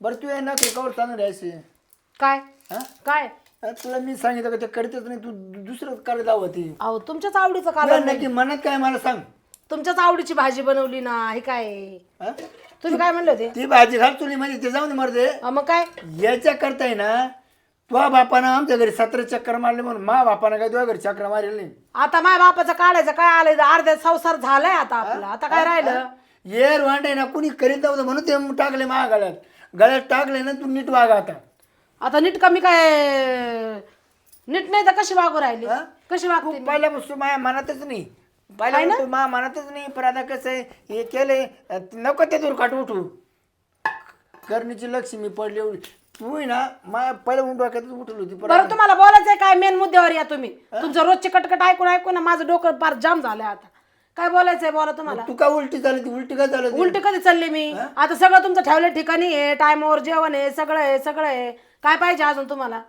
बरं तू आहे ना ते कवर चांगलं राहायचे काय? हा? काय? तुला मी सांगितलं का ते करतेच नाही तू दु- दुसरं करायला जावं ती. अहो तुमच्याच आवडीचं तुला कालवण नक्की मनात काय मला सांग. तुमच्याच आवडीची भाजी बनवली ना हे काय? हा? तुम्ही काय म्हणले होते? ती भाजी घाल तुला म्हणजे ते जाऊन मरते अहो, मग काय? याच्या करताय ना तुझ्या बापानं आमच्या घरी सतरा चक्कर मारले म्हणून मा बापानं काय तुझ्या घरी चक्कर मारेल नाही. आता माझ्या बापाचं काढायचं काय आलंय? अर्ध्या संसार झालाय आता आपला. आता काय राहिलं? येर वांडे ना कुणी करीत नव्हतं म्हणून ते टाकले मा गळ्यात टाकले ना तू नीट वागा आता. आता नीट कमी काय नीट नाही तर कशी वागू राहिली? हा? कशी वागते पहिल्यापासून माझ्या मनातच नाही. पहिल्यापासून माझ्या मनातच नाही. पण आता कसं आहे हे केलंय नको ते दूर काट उठू. करणीची लक्ष्मी पडली एवढी. तू आहे ना मा पहिल्या उठू डोक्यातच उठली होती पण बरं तुम्हाला बोलायचंय काय? मेन मुद्द्यावर या तुम्ही. तुमचं रोजचे कटकट ऐकून ऐकून ना माझं डोकं फार जाम झालंय आता. काय बोलायचंय बोला तुम्हाला? तू का उलटी झाली ती? उलटी का झाली? उलट कधी चालले मी? आता सगळं तुमचं ठेवलं ठिकाणी आहे टायमावर जेवण आहे सगळं आहे सगळं आहे. काय पाहिजे अजून तुम्हाला?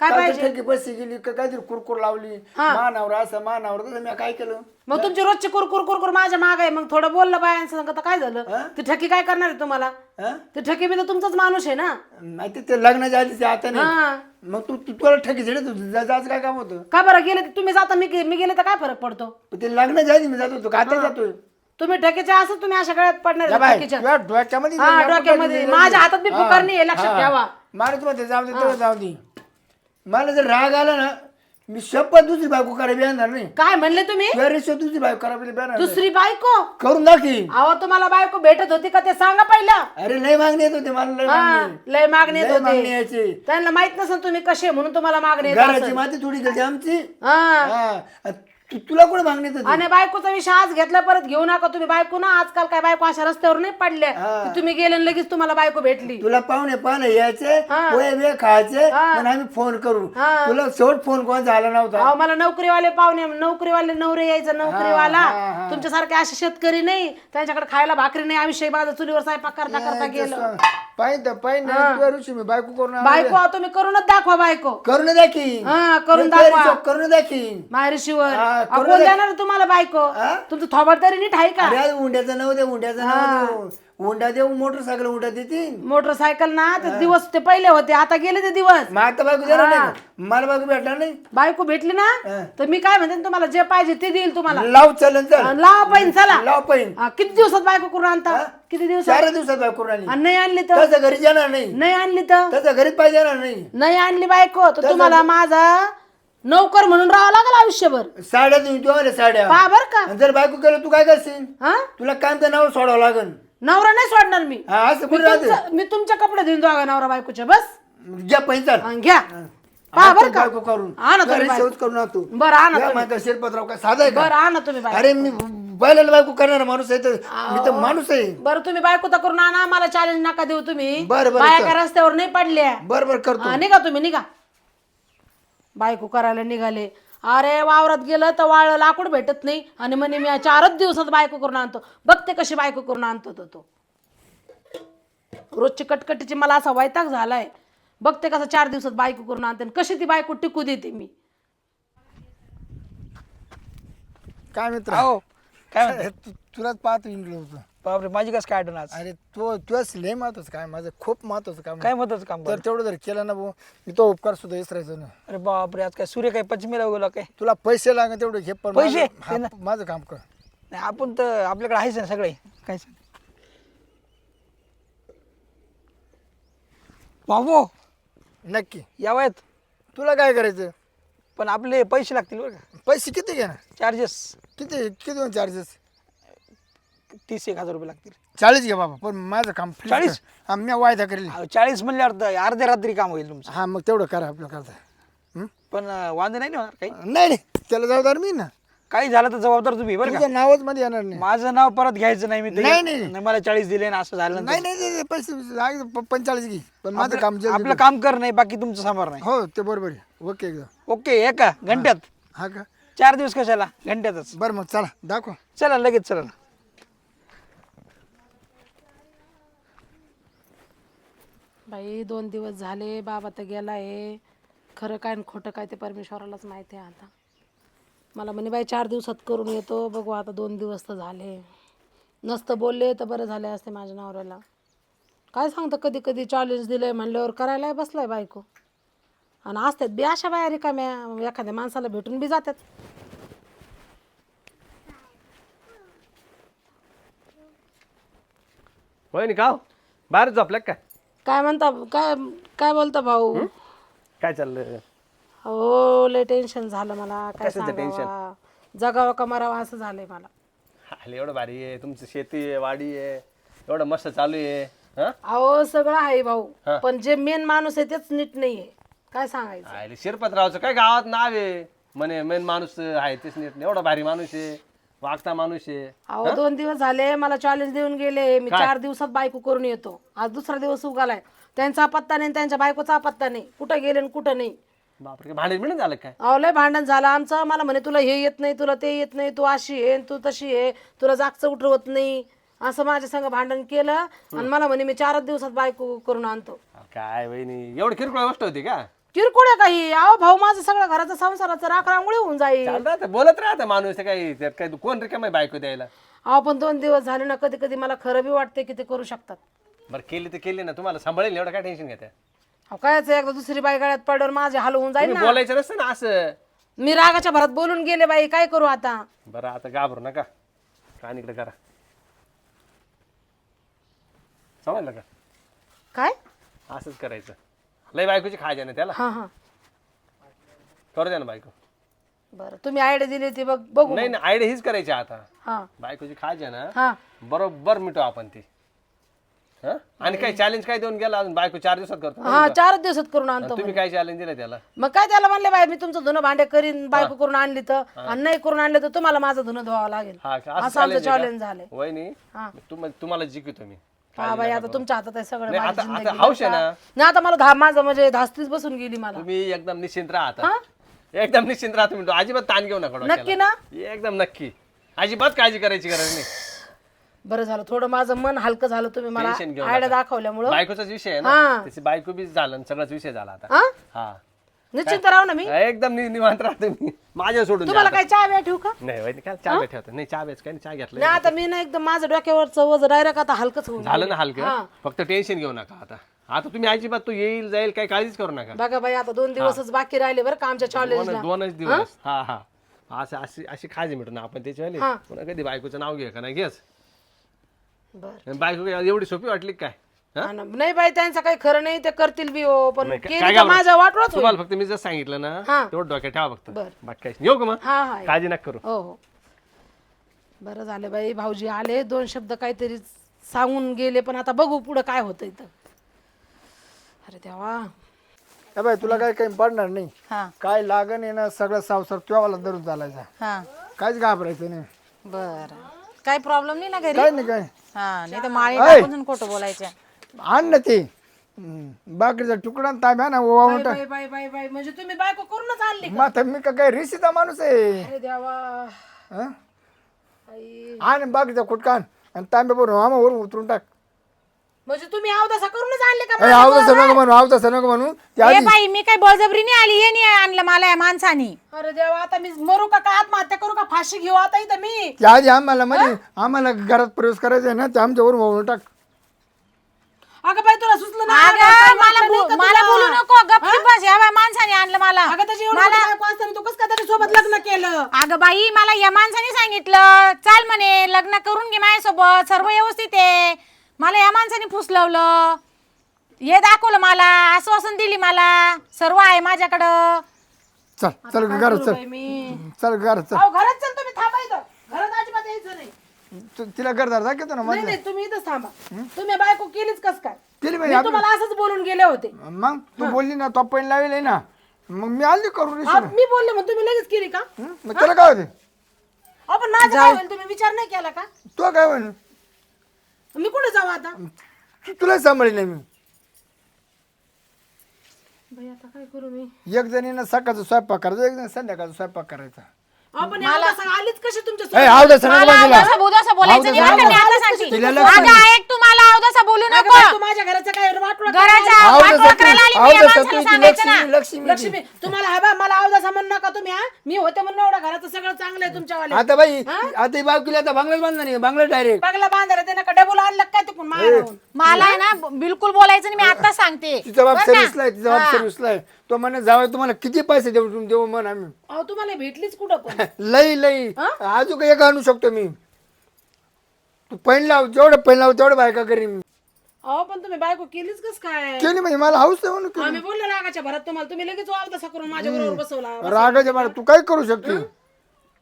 काय पाहिजे? तर ठेकी बसी गेली का काहीतरी कुरकुर लावली मानावर असं मानावर तसं मी काय केलं? मग तुमची रोजची कुरकुर कुरकुर माझ्या माग आहे. मग थोडं बोललं बायांचं सांगत काय झालं? ती ठकी काय करणार आहे तुम्हाला? हा? ती ठकी बी तर तुमचाच माणूस आहे ना. माहिती ते लग्नाच्या आधी ते आता नाही. हा. मग तू तू तुला ठेकी झेडे तू जा- जायचं काय काम होतं? का बरं गेले तुम्ही जाता मी गे- मी गेले तर काय फरक पडतो? पण ते लग्नाच्या आधी मी जात होतो का आता जातोय? तुम्ही ठकीचे असं तुम्ही अशा गळ्यात पडणार जा आहे ठकीच्या. तुझ्या डोक्यामध्ये. हा, माझ्या हातात बी हा, फुकार नाहीये, लक्षात. ठेवा. मारत मध्ये जाऊ दे तेवढं जाऊ दे. मला जर राग आला ना मी शपथ दुसरी बायको करायला येणार नाही. काय म्हणले तुम्ही? वेळेस दुसरी बायको येणार नाही. दुसरी बायको? करून दाखी अहो तुम्हाला बायको भेटत होती का ते सांगा पहिलं. अरे लय मागणी येत होते मला लय हा, मागणी. लय मागणी येत लय मागणी होते यायची. त्यांना माहीत नसेल तुम्ही कसे म्हणून तुम्हाला मागणी येत घराची असेल. माती थोडी गेली आमची. हा. हा. तु- तुला कोण मागणी येत होती आणि बायकोचा विषय आज घेतला परत घेऊ नका तुम्ही. बायको ना आजकाल काय बायको अशा रस्त्यावर नाही पडल्या. की तुम्ही गेले आणि लगेच तुम्हाला बायको भेटली. तुला पाहुणे पाहुणे यायचे पोहे बे खायचे पण आम्ही फोन करू. तुला शेवट फोन कोण झाला नव्हता? अहो मला नोकरीवाले पाहुणे नोकरीवाले नवरे यायचा नोकरीवाला. तुमच्यासारखे असे शेतकरी नाही. त्यांच्याकडे खायला भाकरी नाही. आयुष्य माझं चुलीवर स्वयंपाक करता करता गेलं. पाहिजे तुझ्या ऋषी मी बायको करून. बायको अहो, तुम्ही करूनच दाखवा बायको. करून दाखी हा करून दाखवा. करून दाखी माहेरशीवर हा, अहो, कोण देणार आहे तुम्हाला बायको? तुमचं थोबड तरी नीट आहे का? अरे उंड्याचं नाव दे उंड्याचं नाव देऊ. उंडा देऊ मोटरसायकल उंडा देतील मोटरसायकल ना ते दिवस ते पहिले होते आता गेले ते दिवस. मग आता बायको देणार नाही का? मला बायको भेटणार नाही. बायको भेटली ना तर मी काय म्हणते तुम्हाला जे पाहिजे ते देईल तुम्हाला. लाव चलन चल. लावा पाहिजे चला. लाव पाहिजे हा, किती दिवसात बायको करून आणता? किती दिवसात? चार दिवसात बायको करून आली आणि नाही आणली तर? तसं घरी जाणार नाही. नाही आणली तर? तसं घरीच पाहिजे नाही. नाही आणली बायको तर तुम्हाला माझा नोकर म्हणून राहावं लागेल आयुष्यभर. साड्या तुम्ही तू साड्या. पा बर का. आणि जर बायको केलं तू काय करशील? हा? तुला कामचं नाव सोडावं लागन नवरा नाही सोडणार मी. हा असं मी राहते तुमचं- मी तुमचे कपडे देऊन दोघा नवरा बायकोचे बस. घ्या पैसा हा, घ्या. बर का. बायको करून. आणा तुम्ही घरी बायको. शेवच करून आणतो. बरं आणा तुम्ही. माझा शिरपतराव काय साधा आहे का? बरं आणा तुम्ही बायको. अरे मी बैलाला बायको करणार माणूस आहे तर मी तर माणूस आहे. बरं तुम्ही बायको तर करून आणा. मला चॅलेंज नका देऊ तुम्ही. बरं, बरं, बाया चल. काय रस्त्यावर नाही पडल्या. बर बर करतो. हा, निघा तुम्ही निघा. बायको करायला निघाले. अरे वावरात गेलं तर वाळ लाकूड भेटत नाही. आणि म्हणे मी चारच दिवसात बायको करून आणतो. बघते कशी बायको करून आणतो तो तो. रोजची कटकटीची मला असा वैताग झालाय. बघते कसं चार दिवसात बायको करून आणते आणि कशी ती बायको टिकू देते मी. काय मित्र? हो काय म्हणते? तु- तुलाच पाहतो इंग्लिश होतं बापरे माझी कसं काय आठवण आज? अरे तो तुझंच लय महत्वाचं काय माझं खूप महत्वाचं काम काय महत्वाचं काम तर तेवढं जर केलं ना भाऊ मी तो उपकार सुद्धा विसरायचो ना. अरे बापरे आज काय सूर्य काय पश्चिमेला गेला काय? तुला पैसे लागेल तेवढे घे पण पैसे? माझं- हा, दे ना. माझं काम कर. नाही आपण तर आपल्याकडे आहेच ना सगळे. काय सांग? बाबू नक्की. या वयात. तुला काय करायचं? पण आपले पैसे लागतील बरं का? पैसे किती घेणार? चार्जेस किती किती चार्जेस तीस एक हजार रुपये लागतील. चाळीस घे बाबा पण माझं काम चाळीस? कर. हा, मी वायदा करेल. अहो, चाळीस म्हणल्यावर तर अर्ध्या रात्री काम होईल तुमचं. हा मग तेवढं करा आपलं करता. हं? पण अं, वांदे नाही ना होणार काही? नाही नाही त्याला जबाबदार मी ना. काही झालं तर जबाबदार तुम्ही बरं का? नावच मध्ये येणार नाही. माझं नाव परत घ्यायचं नाही मी नाही, नाही. मला चाळीस दिले ना असं झालं ना नाही नाही, नाही नाही, पैसे प- पंचेचाळीस घे. पण माझं काम जल्दी आपलं काम कर नाही बाकी तुमचं सांभार नाही. हो ते बरोबर आहे. ओके एकदम ओके एका घंट्यात. हा का? चार दिवस कशाला? घंट्यातच. बरं मग चला दाखव. चला लगेच चला. बाई दोन दिवस झाले बाबा तर गेला आहे खरं काय आणि खोटं काय ते परमेश्वरालाच माहिती आहे आता. मला म्हणे बाई चार दिवसात करून येतो. बघू आता दोन दिवस तर झाले. नसतं बोलले तर बरं झाले असते माझ्या नवऱ्याला. काय सांगतं कधी कधी चॅलेंज आहे म्हणल्यावर करायला आहे बायको. आणि असतात बी अशा बाया रिकाम्या एखाद्या माणसाला भेटून बी जातात. होय नि का हो? बाहेर झोपल्या का काय? काय म्हणता काय काय बोलता भाऊ? काय चाललं हो लय टेन्शन झालं मला. काय कशाचं tension? सांगावा जगावं का मरावं असं झालंय मला. आले एवढं भारी आहे. तुमची शेती आहे वाडी आहे. एवढं मस्त चालू आहे. हा? अहो सगळं आहे भाऊ. पण जे मेन माणूस आहे तेच नीट नाहीये. काय सांगायचं? आले शिरपतरावचं काय गावात नाव आहे? म्हणे मेन माणूस आहे तेच नीट नाही. एवढा भारी माणूस आहे. वागता माणूस आहे. अहो दोन दिवस झाले मला चॅलेंज देऊन गेले. मी चार दिवसात बायको करून येतो. आज दुसरा दिवस उगालाय. त्यांचा पत्ता नाही त्यांच्या बायकोचा पत्ता नाही. कुठं गेले आणि कुठं नाही. बापरे भांडण बिणं झालं काय? अहो लय भांडण झालं. आमचं मला म्हणे तुला हे येत नाही तुला ते येत नाही तू अशी आहे आणि तू तशी आहे. तुला जागचं उठवत नाही. असं माझ्या संग भांडण केलं. आणि मला म्हणे मी चारच दिवसात बायको करून आणतो. काय वहिनी एवढी किरकोळ गोष्ट होती का? किरकोळ आहे काही. अहो भाऊ माझं सगळं घराचं संसाराचं राख रांगोळी होऊन जाईल. चालतं आता बोलत राहतं माणूस ते काही. त्यात काय कोण रिकाम बायको द्यायला? अहो पण दोन दिवस झाले ना कधी कधी मला खरं बी वाटते की ते करू शकतात. बरं केली तर केली ना. तुम्हाला सांभाळेल एवढं काय टेन्शन घेते अहो कायच एकदा दुसरी बाई गळ्यात पडल्यावर माझे हाल होऊन जाईल तुम्ही ना. बोलायचं नसतं ना असं. मी रागाच्या भरात बोलून गेले बाई काय करू आता? बरं आता घाबरू नका. कान इकडे करा. समजलं का? काय? असंच करायचं. लय बायकोची खायच्या ना त्याला? हा हा. करू द्या ना बायको. बरं तुम्ही आयडिया दिली ती बघ बघू नाही ना आयडिया हीच करायची आता. हा. बायकोची खायच्या ना हा. बरोबर मिटू आपण ती. हं? आणि काय चॅलेंज काय देऊन गेला अजून? बायको चार दिवसात करतो हा चारच दिवसात करून आणतो तुम्ही काय चॅलेंज दिलं त्याला? मग काय त्याला म्हणले बाई मी तुमचं धुणं भांडे करीन बायको करून आणली तर. आणि नाही करून आणले तर तुम्हाला माझं धुणं धुवावं लागेल. हा का? असं असं आमचं challenge आहे चॅलेंज झालंय. का? वहिनी हा. तुम- तुम्हाला जिंकतो मी. हा बाई आता तुमच्या हातात आहे सगळं नाही, माझी आता आता जिंदगी. हौश आहे ना. नाही आता मला धा माझं म्हणजे धास्तीच बसून गेली मला. तुम्ही एकदम निश्चिंत राहता एकदम निश्चिंत राहा तुम्ही. अजिबात ताण घेऊ नका नक्की. ना? एकदम नक्की. अजिबात काळजी करायची गरज नाही. बरं झालं थोडं माझं मन हलकं झालं तुम्ही मला टेन्शन घेऊ आयडिया नका. दाखवल्यामुळं. बायकोचाच विषय आहे हा. ना त्याची बायको बी झालं आणि सगळाच विषय झाला आता. हा? हा. निश्चिंत राहू ना मी. एकदम नि- निवांत राहतो मी. माझ्या सोडून द्या तुम्हाला आता. काय चहा बिया ठेवू का? नाही काय चहा ठेवतो? नाही चहा बेच काय नाही, चहा घेतलं नाही आता मी ना एकदम माझं डोक्यावरचं वज डायरेक्ट आता हलकंच होऊन झालं ना. हलकं? फक्त टेन्शन घेऊ नका आता. आता तुम्ही अजिबात तो येईल जाईल काही काळजीच करू नका. बघा बाई आता दोन दिवसच बाकी राहिले बरं का आमच्या चॅलेंजला दोनच दोनच दिवस. हा हा. असं अशी अशी खाजी मिळून आपण त्याची. पुन्हा कधी बायकोचं नाव घे का नाही घेस. बर. बायको काय एवढी सोपी वाटली का काय? हा? नाही बाई त्यांचं काही खरं नाही ते करतील बी हो पण केली तर? माझं होईल. तुम्हाला फक्त मी जर सांगितलं ना हा. तेवढं डोक्यात ठेवा फक्त. बरं. बाकी काही येऊ का मग? हा हा काळजी नका करू. हो हो. बरं झालं बाई भाऊजी आले दोन शब्द काहीतरी सांगून गेले पण आता बघू पुढं काय होतं इथं. अरे देवा. ए बाई तुला काय काही पडणार नाही. हा. काय लागण आहे ना सगळं सावसार तुझ्यावाला धरून चालायचा. हा. काहीच घाबरायचं नाही. बर. काय प्रॉब्लेम नाही ना घरी? काय नाही काय हा नाही तर माळी ऐ. टाकून खोटं बोलायच्या आण ना ते. हम्म. बाकरीचा तुकडा आणि तांब्या ना टाक बाई बाई बाई बाई म्हणजे तुम्ही बायको करूनच आणली मग आता मी का काय रिसीचा माणूस आहे? अरे देवा. हं? आई. आण बाकरीचा कुटका आण तांब्या उतरून टाक. म्हणजे तुम्ही अवदासा करूनच आणले का अरे आवता नको म्हणू आवता नको म्हणू. ते आधी बाई मी काय बळजबरीने आली हे नाही आणलं मला या माणसानी. अरे देवा आता मी मरू का? का आत्महत्या करू का? फाशी घेऊ आता इथं मी? ते आधी आम्हाला म्हणजे आम्हाला घरात प्रवेश करायचा आहे ना ते आमच्यावरून वाळून टाक अगं बाई तुला सुचलं ना अगं, काय मला बो- मला तुला? बोलू नको गप्पी बस. या माणसाने आणलं मला. अगं त्याची एवढी मोठी बायको असताना तू कसं काय त्याच्या सोबत लग्न केलं? अगं बाई मला या माणसाने सांगितलं. चाल म्हणे लग्न करून घे माझ्यासोबत. सर्व व्यवस्थित आहे. मला या माणसाने फुसलवलं. हे दाखवलं मला. आश्वासन दिली मला. सर्व आहे माझ्याकडं. चल चल घरात चल. चल घरात चल. अहो घरात चल तुम्ही थांबा इथं. घरात अजिबात यायचं नाही. तू- तिला घरदार दाखवतो ना नाही मग नाही तुम्ही इथंच थांबा. तुम्ही बायको केलीच कस काय? केली मी बाई तुम्हाला असंच बोलून गेले होते. मग तू बोलली ना तो पैन लावेल ना. मग मी आली करू मी बोलले मग तुम्ही लगेच केली का? मग त्याला काय होते? पण माझं काय होईल? तुम्ही विचार नाही केला का? तो काय म्हण मी कुठे जाऊ आता? तू तुला सांभाळी नाही मी. बाई आता काय करू मी? एक जणीनं सकाळचा स्वयंपाक करायचा एक जण संध्याकाळचा स्वयंपाक करायचा. पण असं आलीच कशी तुमच्या ए सोबत? आवडत सगळं मला बाजूला. अवदसा बोधासा बोलायचं नाही. बरं का मी आता सांगते. तिला लक्ष अगं ऐक तू मला अवदसा बोलू नको. तू माझ्या घराचं काय वाटलं घराचा आवडत वाटोळा करायला आली मी या आवडत माणसाला तुझी सांगायचं ना. लक्ष्मी. लक्ष्मी लक्ष्मी तुम्हाला हा बा मला म्हणू नका तुम्ही हा? मी होते म्हणून एवढं घराचं सगळं चांगलं आहे तुमच्यावाले. आता बाई आता ही बायकोला आता बांगलाच बांधला नाही बांगला डायरेक्ट बघला बांधायला ते नका डबल आणलं काय तिकून मला आहे ना बिलकुल बोलायचं नाही मी आता सांगते. तिचा बाप बरं का? सर्व्हिसला आहे तिचा बाप हा. सर्व्हिसला आहे. तो म्हणे जावं तुम्हाला किती पैसे देऊ तुम- देऊ म्हण आम्ही. अहो तुम्हाला भेटलीच कुठं पण? लई लई. अजून एक आणू शकतो मी. तू पैन लाव जेवढं पैन लाव तेवढं बायका करीन मी. अहो पण तुम्ही बायको केलीच कस काय? केली म्हणजे मला हाऊस आहे म्हणून केली. आम्ही बोललो रागाच्या भरात तुम्हाला. तुम्ही लगेच वावर तसा करून माझ्या बरोबर बसवला. रागाच्या मला तू काय करू शकते?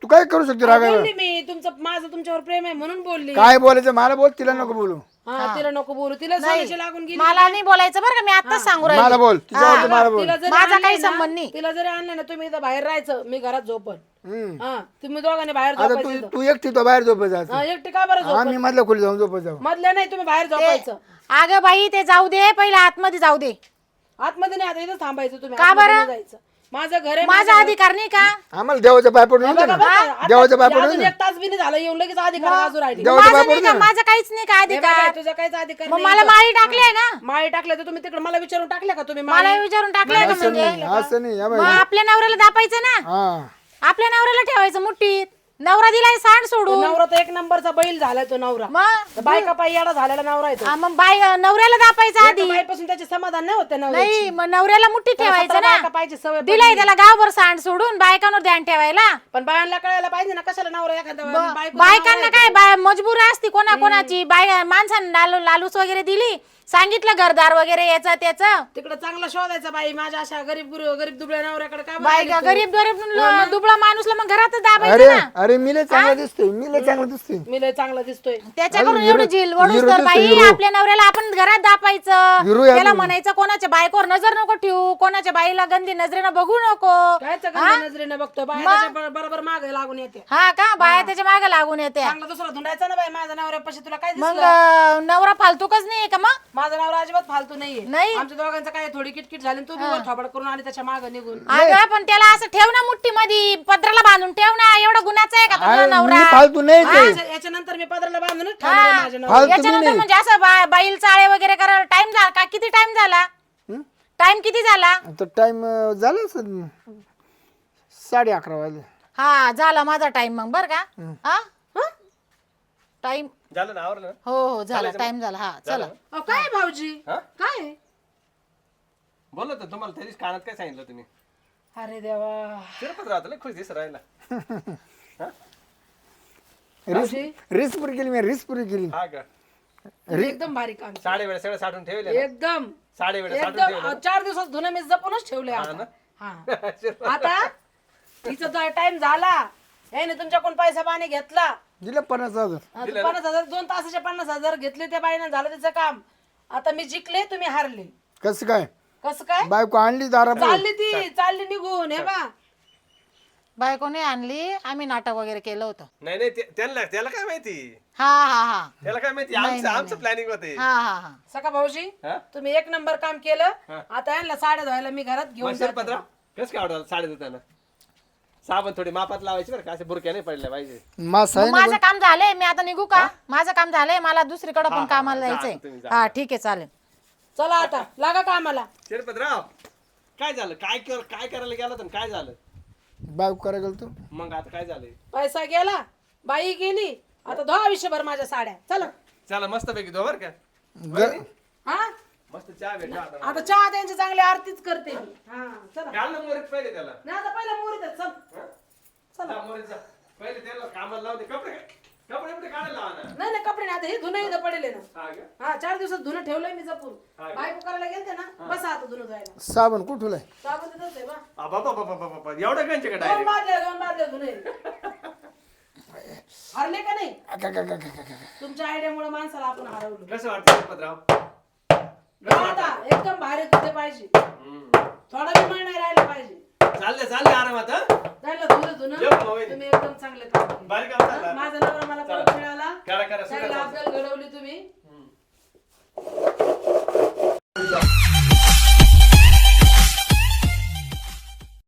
तू काय करू शकते रागा बोलली मी. तुमचं माझं तुमच्यावर प्रेम आहे म्हणून बोलली. काय बोलायचं? मला बोल तिला नको बोलू. हा तिला नको बोलू. तिला सोन्याची लागून गेली. मला नाही बोलायचं बरं का. मी आताच सांगू मला राहिले. बोल. तिच्यावरती मला बोल. तिला जरी माझा काही ना, संबंध नाही. तिला जरी आणलं ना तुम्ही इथं बाहेर राहायचं. मी घरात झोपन. हा तुम्ही दोघांनी बाहेर आता झोपायचं तू इथं. तू एकटी तो बाहेर झोपत जायचं हा, एकटी का बरं झोप आम्ही मधल्या खोली जाऊन झोपत जाऊ. मधल्या नाही तुम्ही बाहेर झोपायचं. अगं बाई ते जाऊ दे पहिला आतमध्ये जाऊ दे. आतमध्ये नाही आता इथं थांबायचं तुम्ही. का आतमध्ये बरं? नाही जायचं. माझं घर आहे माझा अधिकार नाही का? आम्हाला देवाच्या पाय पडून ना? देवाच्या पाय पडून अजून एक तास बी नाही झालं येऊन लगेच अधिकार बाजू राहिली. माझं नाही का? माझं काहीच नाही का हे बघा, अधिकार तुझा काहीच अधिकार मग नाही मला इथं. माळी टाकली ना? माळी टाकले तर तुम्ही तिकडे मला विचारून टाकले का तुम्ही मला माळी? विचारून टाकलंय का असं म्हणजे? नाही असं नाही. या मग बाई. आपल्या नवऱ्याला दापायचं ना? हा. आपल्या नवऱ्याला ठेवायचं मुठीत. नवरा दिलाय सांड सोडून. नवरा तर एक नंबरचा बैल झालाय तो नवरा. मग? बायका पायी येडा झालेला नवरा आहे तो. हा, मग बाय नवऱ्याला दापायचं आधी. बाईपासून त्याचे समाधान नाही होते नवरा नाही मग नवऱ्याला मुठीत ठेवायचं बायका ना पाहिजे सवय दिलाय त्याला गावभर सांड सोडून बायकांवर ध्यान ठेवायला. पण बायांना कळायला पाहिजे ना कशाला नवरा एखादा बायको बायकांना काय बाय मजबूर असती कोणा कोणाची बाय माणसानं लालू लालूस वगैरे दिली. सांगितलं घरदार वगैरे याचं त्याचं? तिकडे चांगला शोधायचा बाई माझ्या अशा गरीब गुरु गरीब दुबळ्या नवऱ्याकडे काय का गरीब गरीब दुबळा माणूसला मग घरातच दाबायचं अरे ना. अरे मी लय चांगला दिसतोय मी लय चांगला दिसतोय. मी लय चांगला दिसतोय. त्याच्याकडून अरे एवढी हिरो- झील वडूस हिरो तर दिसतो, बाई हिरो. आपल्या नवऱ्याला आपण घरात दापायचं. हिरो आहे त्याला. म्हणायचं कोणाच्या बायकोवर नजर नको ठेवू कोणाच्या बाईला गंदी नजरेनं बघू नको. काय नजरेने बघतो? बाय त्याच्या ब- बरोबर मागे लागून येते. हा का? बाया त्याच्यामागे लागून येते चांगला दुसरा धुंडायचा ना बाई माझा नवऱ्यापाशी तुला काय मग दिसलं? अं, नवरा फालतूकच नाही का मग? माझा नवरा अजिबात फालतू नाहीये. नाही. आमच्या दोघांचं काय थोडी किटकिट झाली आणि तू बी वर थोबड करून आणि त्याच्यामागे निघून. अगं पण त्याला असं ठेव ना मुठ्ठी मध्ये पत्राला बांधून ठेव ना. एवढं गुन्हाचं आहे का तुझा नवरा? फालतू नाही ते. याच्या- याच्यानंतर मी पदराला बांधूनच ठेवणार आहे माझ्या नवऱ्याला. फालतू मी याच्यानंतर नाही. म्हणजे असं बा- बाईल चाळे वगैरे करायला टाइम झाला का किती टाइम झाला? हं? टाइम किती झाला? आता टाइम झाला असेल. साडे अकरा वाजले. हा झाला माझा टाइम मग बर का? हा. टाइम झालं ना आवरलं ना? हो हो झाला. टाइम झाला. हा चला. अहो, काय भाऊजी? हा? काय आहे? बोललो तर तुम्हाला त्याची कानात काय सांगितलं तुम्ही? अरे देवा. राहतो लय खुश दिसत राहिला रिस रिस पुरी केली मी रिस पुरी केली. हा का? एकदम भारी काम साडे वेळा सगळं साठून ठेवले ना? एकदम. साडे वेळा साठून एकदम. अहो, चार दिवसात धुणं मी जपूनच ठेवले हा ना? आता तिचा टाइम झाला. याने तुमच्याकडून पैसा पाणी घेतला. दिलं पन्नास हजार. पन्नास हजार दोन तासाचे पन्नास हजार घेतले त्या बाईनं झालं त्याचं काम. आता मी जिंकले तुम्ही हारले. कसं काय? कसं काय? बायको आणली दारा चालली ती चालली निघून हे बा बायकोने आणली आम्ही नाटक वगैरे केलं होतं. नाही नाही ते- त्यांना त्याला काय माहिती? हा हा हा. त्याला काय माहिती? आमचं आमचं प्लॅनिंग होते. हा हा हा. सका भाऊजी हा? तुम्ही एक नंबर काम केलं. आता यांना साड्या धुवायला मी घरात घेऊन जाते. कसं काय आवडलं साडे देताना साबण थोडी मापात लावायची बरं का? असे बुरक्या नाही पडल्या पाहिजे. मास आहे मग माझं काम झालंय मी आता निघू का? माझं काम झालंय मला दुसरीकडे पण कामाला जा, जायचंय. तुम्ही जा. हा ठीक आहे चालेल. चला आता लागा कामाला. शिरपतराव काय झालं? काय कर काय करायला गेला तर काय झालं? बायको करायला गेलो तू मग आता काय झालंय? पैसा गेला बाई गेली आता धुवा आयुष्यभर माझ्या साड्या. चला. चला मस्त पैकी दो बरं का. ग- हा? मस्त चहा भेटला आता आता चहा त्यांची चांगली आरतीच करते मी. हा चला. घाल ना मोरीत पहिले त्याला. नाही आता पहिला मोरीत आहे, चल. जा मोरीत जा. पहिले त्याला कामाला लावते कपडे कपडे कपडे काढायला लावा ना? नाही नाही कपडे नाही. आता हे धुणं इथं पडेल ना. हा का? हा चार दिवसात धुणं ठेवलंय मी जपून. बायको करायला गेलते ना बसा आता धुणं धुवायला. साबण कुठुलाय साबण तिथंच आहे बा. अबा, बाबा, बाबा, बाबा, एवढं कांचे का दोन डायरेक्ट बादल्या दोन बादल्या धुणे हरले का नाही? तुमच्या आयडियामुळे माणसाला आपण हरवलं. कसं वाटतं शिरपतराव जा आता एकदम भारी तुझे पाहिजे. थोडा बी राहिला पाहिजे. चालले चालले आरामात हं? झालं तुझं तुम्ही एकदम चांगले काम बारीक माझा नवरा मला परत मिळाला. करा घडवली तुम्ही.